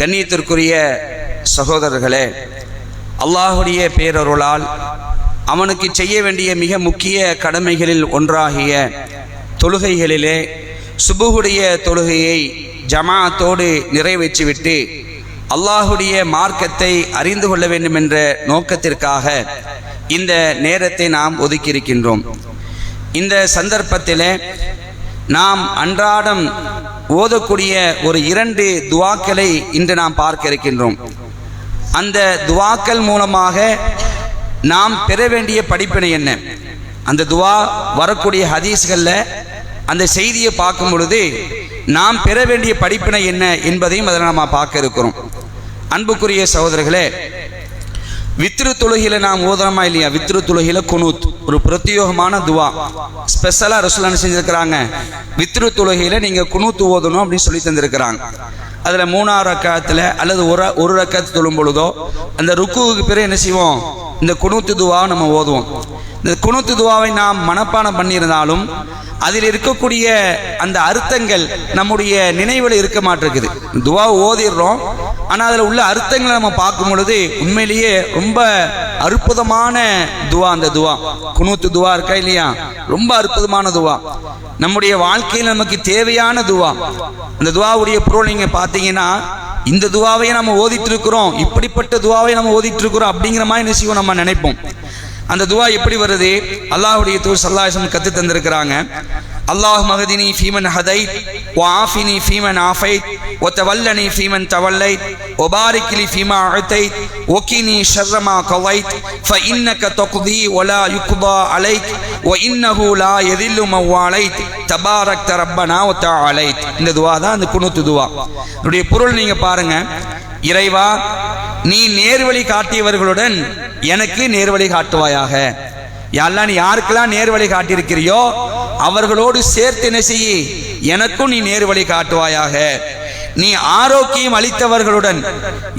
கண்ணியத்திற்குரிய சகோதரர்களே அல்லாஹுடைய பேரருளால் அவனுக்கு செய்ய வேண்டிய மிக முக்கிய கடமைகளில் ஒன்றாகிய தொழுகைகளிலே சுபுகுடைய தொழுகையை ஜமாத்தோடு நிறைவேற்றிவிட்டு அல்லாஹுடைய மார்க்கத்தை அறிந்து கொள்ள வேண்டும் என்ற நோக்கத்திற்காக இந்த நேரத்தை நாம் ஒதுக்கியிருக்கின்றோம். இந்த சந்தர்ப்பத்தில் நாம் அன்றாடம் ஓதக்கூடிய ஒரு இரண்டு துவாக்களை இன்று நாம் பார்க்க இருக்கின்றோம். அந்த துவாக்கள் மூலமாக நாம் பெற வேண்டிய படிப்பினை என்ன? அந்த துவா வரக்கூடிய ஹதீஸ்களில் அந்த செய்தியை பார்க்கும் பொழுது நாம் பெற வேண்டிய படிப்பினை என்ன என்பதையும் அதில் நாம் பார்க்க இருக்கிறோம். அன்புக்குரிய சகோதரர்களே வித்ரு தொழுகையில் நாம் ஓதுறோமா இல்லையா? வித்ரு தொழுகையில் குனூத். ஒரு பிரத்யோகமான துவா. ஸ்பெஷலாக ரசூலான செஞ்சுருக்கிறாங்க? வித்ரு தொழுகையில் நீங்கள் குனூத்து ஓதணும் அப்படின்னு சொல்லி தந்திருக்கிறாங்க. அதில் மூணாவது ரக்கத்தில் அல்லது ஒரு ஒரு ரக்காத்து தொழும் பொழுதோ அந்த ருக்குவுக்கு பிறகு என்ன செய்வோம்? இந்த குணுத்து துவா நம்ம ஓதுவோம். இந்த குனூத்து துவாவை நாம் மனப்பாடம் பண்ணியிருந்தாலும் அதில் இருக்கக்கூடிய அந்த அர்த்தங்கள் நம்முடைய நினைவில் இருக்க மாட்டிருக்குது. துவா ஓதிடுறோம் ஆனால் அதில் உள்ள அர்த்தங்களை நம்ம பார்க்கும் பொழுது உண்மையிலேயே ரொம்ப அற்புதமான துவா அந்த துவா. குனூத்து துவா இருக்கா இல்லையா? ரொம்ப அற்புதமான துவா. நம்முடைய வாழ்க்கையில் நமக்கு தேவையான துவா. அந்த துவாவுடைய பொருள் நீங்கள் பார்த்தீங்கன்னா இந்த துவாவை நம்ம ஓதிட்டு இருக்கிறோம் இப்படிப்பட்ட துவாவை நம்ம ஓதிட்டு இருக்கிறோம் அப்படிங்கிற மாதிரி என்ன செய்வோம் நம்ம நினைப்போம். அந்த துவா எப்படி வருது? அல்லாஹுடைய தூர் சல்லாசம் கத்து தந்திருக்கிறாங்க அல்லாஹ் மகதினி ஃபீமன் ஹதைத் وعافني فيمن عافيت وتولني فيمن توليت وبارك لي فيما أعطيت وقني شر ما قضيت فإنك تقضي ولا يقضى عليك وإنه لا يذل من واليت تباركت ربنا وتعاليت இந்த துவா தான் அந்த குணுத்து துவா இதனுடைய பொருள் நீங்க பாருங்க இறைவா நீ நேர்வழி காட்டியவர்களுடன் எனக்கு நேர்வழி காட்டுவாயாக யாரெல்லாம் நீ யாருக்கெல்லாம் நேர்வழி காட்டியிருக்கிறியோ அவர்களோடு சேர்த்து என்ன செய்ய எனக்கும் நீ நேர்வழி காட்டுவாயாக. நீ ஆரோக்கியம் அளித்தவர்களுடன்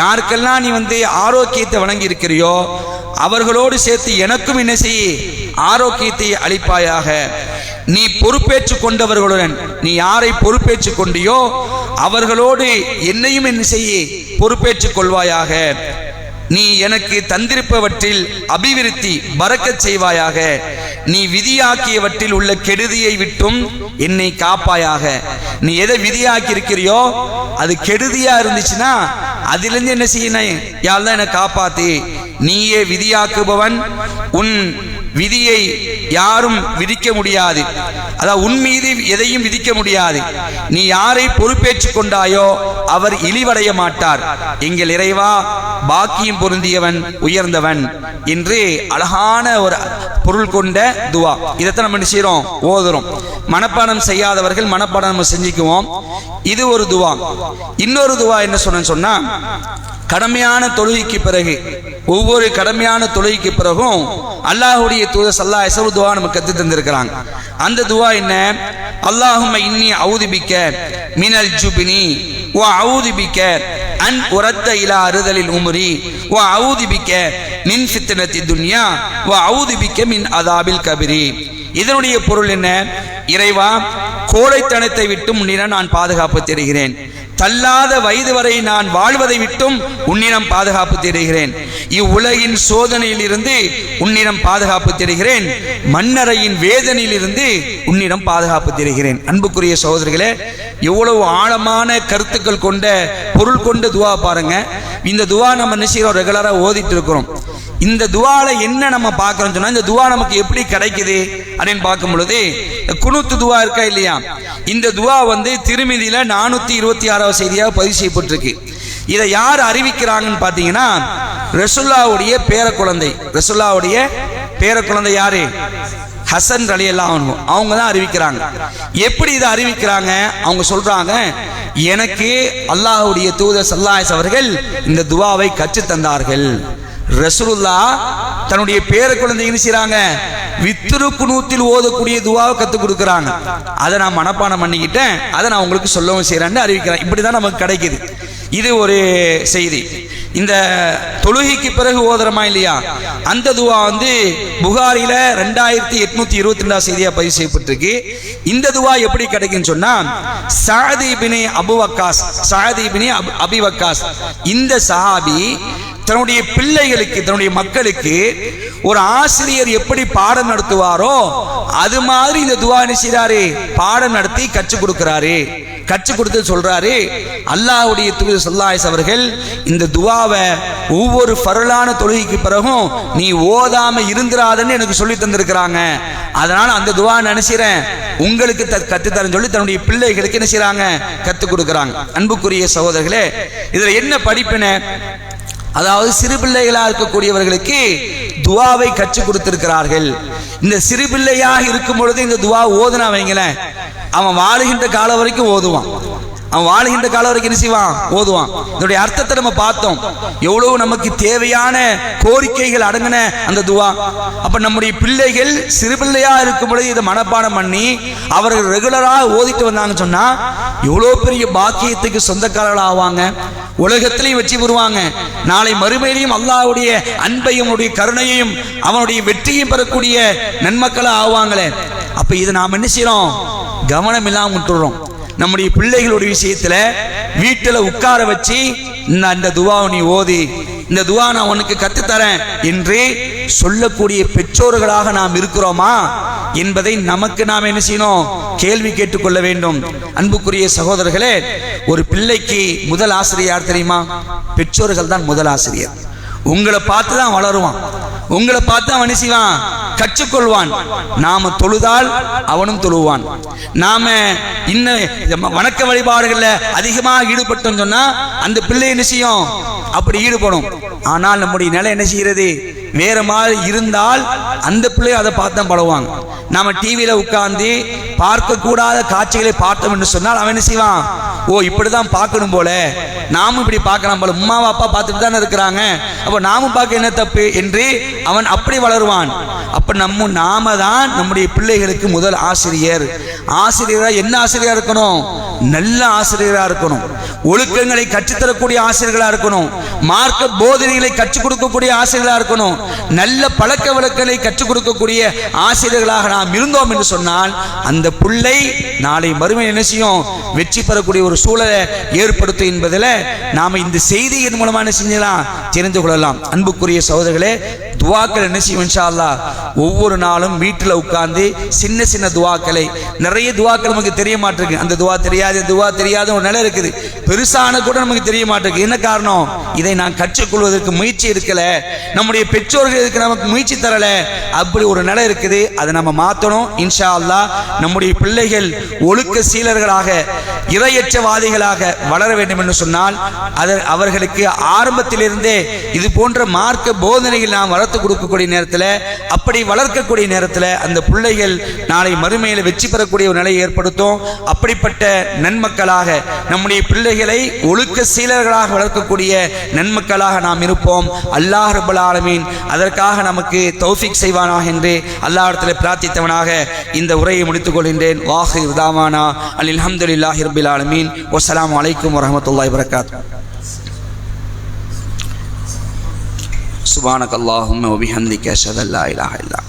யாருக்கெல்லாம் நீ வந்து ஆரோக்கியத்தை வழங்கி இருக்கிறியோ அவர்களோடு சேர்த்து எனக்கும் என்ன செய்ய ஆரோக்கியத்தை அளிப்பாயாக. நீ பொறுப்பேற்று கொண்டவர்களுடன் நீ யாரை பொறுப்பேற்று கொண்டியோ அவர்களோடு என்னையும் என்ன செய்ய பொறுப்பேற்றுக் கொள்வாயாக. நீ எனக்கு தந்திருப்பவற்றில் அபிவிருத்தி பறக்கச் செய்வாயாக. நீ விதியாக்கியவற்றில் உள்ள கெடுதியை விட்டும் என்னை காப்பாயாக. நீ எதை விதியாக்கி இருக்கிறியோ அது கெடுதியா இருந்துச்சுன்னா அதிலிருந்து என்ன செய்யணும் யார் தான் என்னை காப்பாத்தி. நீயே விதியாக்குபவன் உன் விதியை யாரும் விதிக்க முடியாது. அதாவது உன் மீது எதையும் விதிக்க முடியாது. நீ யாரை பொறுப்பேற்றுக் கொண்டாயோ அவர் இழிவடைய மாட்டார். எங்கள் இறைவா பாக்கியம் பொருந்தியவன் உயர்ந்தவன் என்று அழகான ஒரு பொருள் கொண்ட துவா. இதைத்தான் நம்ம என்ன செய்யறோம் ஓதுறோம். மனப்பாடம் செய்யாதவர்கள் மனப்பாடம் நம்ம செஞ்சுக்குவோம். இது ஒரு துவா. இன்னொரு துவா என்ன சொன்னேன்னு சொன்னா கடமையான தொழுகைக்கு பிறகு ஒவ்வொரு கடமையான தொழுகைக்கு பிறகும் அல்லாஹுடைய தூத சல்லா எசவு துவா நமக்கு கற்று தந்திருக்கிறாங்க. அந்த துவா என்ன? அல்லாஹும் இன்னி அவுதிபிக்க மினல் ஜுபினி ஓ அவுதிபிக்க அன் உரத்த இலா அறுதலில் உமுரி ஓ அவுதிபிக்க மின் சித்தனத்தி துன்யா ஓ அவுதிபிக்க மின் அதாபில் கபிரி. இதனுடைய பொருள் என்ன? இறைவா கோழைத்தனத்தை விட்டு முன்னிடம் நான் பாதுகாப்பு தருகிறேன். தள்ளாத வயது வரை நான் வாழ்வதை விட்டும் உன்னிடம் பாதுகாப்பு தேடுகிறேன். இவ்வுலகின் சோதனையில் இருந்து உன்னிடம் பாதுகாப்பு தேடுகிறேன். மன்னரையின் வேதனையில் இருந்து உன்னிடம் பாதுகாப்பு தேடுகிறேன். அன்புக்குரிய சகோதரிகளே எவ்வளவு ஆழமான கருத்துக்கள் கொண்ட பொருள் கொண்ட துவா பாருங்க. இந்த துவா நம்ம நிச்சயம் ரெகுலராக ஓதிட்டு இருக்கிறோம். இந்த துவால என்ன நம்ம பார்க்கறோம் சொன்னா இந்த துவா நமக்கு எப்படி கிடைக்குது அப்படின்னு பார்க்கும் பொழுது குணுத்து துவா இருக்கா இல்லையா? இந்த துவா வந்து திருமதியில நானூத்தி இருபத்தி ஆறாவது செய்தியாக பதிவு செய்யப்பட்டிருக்கு. இதை யார் அறிவிக்கிறாங்கன்னு பார்த்தீங்கன்னா ரசுல்லாவுடைய பேர குழந்தை ரசுல்லாவுடைய பேர குழந்தை யாரு? ஹசன் அலி எல்லாம் அவங்க தான் அறிவிக்கிறாங்க. எப்படி இதை அறிவிக்கிறாங்க? அவங்க சொல்றாங்க எனக்கு அல்லாஹுடைய தூதர் சல்லாஸ் அவர்கள் இந்த துவாவை கற்றுத் தந்தார்கள். ரசூலுல்லா தன்னுடைய பேர குழந்தைங்க செய்யறாங்க வித்துரு குணூத்தில் ஓதக்கூடிய துவாவை கற்றுக் கொடுக்குறாங்க. அதை நான் மனப்பாடம் பண்ணிக்கிட்டேன். அதை நான் உங்களுக்கு சொல்லவும் செய்கிறேன்னு அறிவிக்கிறேன். இப்படி தான் நமக்கு கிடைக்குது. இது ஒரு செய்தி. இந்த தொழுகைக்கு பிறகு ஓதுறமா இல்லையா? அந்த துவா வந்து புகாரில ரெண்டாயிரத்தி எட்நூத்தி இருபத்தி ரெண்டாம் செய்தியா பதிவு செய்யப்பட்டிருக்கு. இந்த துவா எப்படி கிடைக்குன்னு சொன்னா சாதி பினே அபுவக்காஸ் சாதி பினே அபு- இந்த சஹாபி தன்னுடைய பிள்ளைகளுக்கு தன்னுடைய மக்களுக்கு ஒரு ஆசிரியர் எப்படி பாடம் நடத்துவாரோ அது மாதிரி இந்த துவா என்ன பாடம் நடத்தி கற்றுக் கொடுக்கிறாரு. கற்றுக் கொடுத்து சொல்றாரு அல்லாஹ்வுடைய தூது சொல்லாயஸ் அவர்கள் இந்த துவாவை ஒவ்வொரு ஃபரலான தொழுகைக்கு பிறகும் நீ ஓதாம இருந்திராதன்னு எனக்கு சொல்லி தந்திருக்கிறாங்க. அதனால அந்த துவா நினைச்சிறேன் உங்களுக்கு த- கத்துத்தரேன்னு சொல்லி தன்னுடைய பிள்ளைகளுக்கு என்ன செய்யறாங்க கற்றுக் கொடுக்குறாங்க. அன்புக்குரிய சகோதரர்களே இதுல என்ன படிப்பின? அதாவது சிறு பிள்ளைகளாக இருக்கக்கூடியவர்களுக்கு துவாவை கற்றுக் கொடுத்திருக்கிறார்கள். இந்த சிறு பிள்ளையாக இருக்கும் பொழுது இந்த துவா ஓதுனா வைங்களேன். அவன் வாழுகின்ற காலம் வரைக்கும் ஓதுவான். அவன் வாழ்கின்ற காலம் வரைக்கும் என்ன செய்வான்? ஓதுவான். இதனுடைய அர்த்தத்தை நம்ம பார்த்தோம். எவ்வளவு நமக்கு தேவையான கோரிக்கைகள் அடங்கின அந்த துவா. அப்ப நம்முடைய பிள்ளைகள் சிறு பிள்ளையா இருக்கும் பொழுது இதை மனப்பாடம் பண்ணி அவர்கள் ரெகுலராக ஓதிட்டு வந்தாங்கன்னு சொன்னா எவ்வளவு பெரிய பாக்கியத்துக்கு சொந்தக்காரர்கள் ஆவாங்க. உலகத்திலையும் வச்சு வருவாங்க நாளை மறுமையிலையும் அல்லாவுடைய அன்பையும் அவனுடைய கருணையையும் அவனுடைய வெற்றியும் பெறக்கூடிய நன்மக்களாக ஆவாங்களே. அப்ப இதை நாம் என்ன செய்யறோம் கவனம் இல்லாம விட்டுறோம். நம்முடைய பிள்ளைகளுடைய விஷயத்துல வீட்டுல உட்கார வச்சு இந்த அந்த துவாவை நீ ஓதி இந்த துவா நான் உனக்கு கத்துத்தரேன் என்று சொல்லக்கூடிய பெற்றோர்களாக நாம் இருக்கிறோமா? என்பதை நமக்கு நாம் என்ன செய்யணும்? கேள்வி கேட்டுக்கொள்ள வேண்டும். அன்புக்குரிய சகோதரர்களே ஒரு பிள்ளைக்கு முதல் ஆசிரியர் தெரியுமா? பெற்றோர்கள் தான் முதல் ஆசிரியர். உங்களை பார்த்து தான் வளருவான். உங்களை பார்த்து அவன் என்ன செய்வான்? கற்றுக்கொள்வான். நாம தொழுதால் அவனும் தொழுவான். நாம இன்னும் வணக்க வழிபாடுகள்ல அதிகமாக ஈடுபட்டோம் சொன்னா அந்த பிள்ளை என்ன செய்யும்? அப்படி ஈடுபடும். ஆனால் நம்முடைய நிலை என்ன செய்கிறது? வேற மாதிரி இருந்தால் அந்த பிள்ளை அதை பார்த்து தான் படுவாங்க நம்ம டிவியில் உட்கார்ந்து பார்க்கக்கூடாத காட்சிகளை பார்த்தோம் என்று சொன்னால் அவன் என்ன செய்வான்? ஓ இப்படிதான் பார்க்கணும் போல. நாமும் இப்படி பார்க்கலாம் போல. உம்மா அப்பா பார்த்துட்டு தானே இருக்கிறாங்க. அப்போ நாமும் பார்க்க என்ன தப்பு என்று அவன் அப்படி வளருவான். அப்போ நம்ம நாம தான் நம்முடைய பிள்ளைகளுக்கு முதல் ஆசிரியர். ஆசிரியராக என்ன ஆசிரியராக இருக்கணும்? நல்ல ஆசிரியராக இருக்கணும். ஒழுக்கங்களை கற்றுத்தரக்கூடிய ஆசிரியர்களா இருக்கணும். மார்க்க போதனைகளை கற்றுக் கொடுக்கக்கூடிய ஆசிரியர்களா இருக்கணும். நல்ல பழக்க வழக்கங்களை கற்றுக் கொடுக்கக்கூடிய ஆசிரியர்களாக நாம் இருந்தோம் என்று சொன்னால் அந்த பிள்ளை நாளை மறுமை நினைச்சியும் வெற்றி பெறக்கூடிய ஒரு சூழலை ஏற்படுத்தும் என்பதில் நாம இந்த செய்தியின் மூலமா என்ன செஞ்சலாம் தெரிந்து கொள்ளலாம். அன்புக்குரிய சகோதரர்களே துவாக்கள் என்ன செய்யும் இன்ஷா அல்லாஹ் ஒவ்வொரு நாளும் வீட்டில் உட்கார்ந்து சின்ன சின்ன துவாக்களை நிறைய துவாக்கள் நமக்கு தெரிய மாட்டிருக்கு. அந்த துவா தெரியாது இந்த துவா தெரியாத ஒரு நிலை இருக்குது. பெருசான கூட நமக்கு தெரிய மாட்டிருக்கு என்ன காரணம்? இதை நான் கற்றுக்கொள்வதற்கு முயற்சி இருக்கல. நம்முடைய பெற்றோர்கள் இதுக்கு நமக்கு முயற்சி தரல. அப்படி ஒரு நிலை இருக்குது. அதை நம்ம மாற்றணும் இன்ஷா அல்லாஹ் நம்முடைய பிள்ளைகள் ஒழுக்க சீலர்களாக இரையற்றவாதிகளாக வளர வேண்டும் என்று சொன்னால் அது அவர்களுக்கு ஆரம்பத்திலிருந்தே இது போன்ற மார்க்க போதனைகள் நாம் வளர்த்து கொடுக்கக்கூடிய நேரத்தில் அப்படி வளர்க்கக்கூடிய நேரத்தில் அந்த பிள்ளைகள் நாளை மறுமையில் வெற்றி பெறக்கூடிய ஒரு நிலையை ஏற்படுத்தும். அப்படிப்பட்ட நன்மக்களாக நம்முடைய பிள்ளைகள் ஒழுக்க சீலர்களாக வளர்க்கக்கூடிய நன்மக்களாக நாம் இருப்போம். அல்லாஹ் ரபுல் ஆலமீன் அதற்காக நமக்கு தௌஃபிக் செய்வானாக என்று அல்லாஹிடத்தில் பிரார்த்தித்தவனாக இந்த உரையை முடித்துக் கொள்கின்றேன். வாஹு தாமானா அல் அல்ஹம்துலில்லாஹி ரபில் ஆலமீன். வசலாம் அலைக்கும் வரஹ்மத்துல்லாஹி வரகாத் சுபானக் அல்லாஹும்ம வபிஹம்திக அஷ்ஹது அல்லா இல்லா.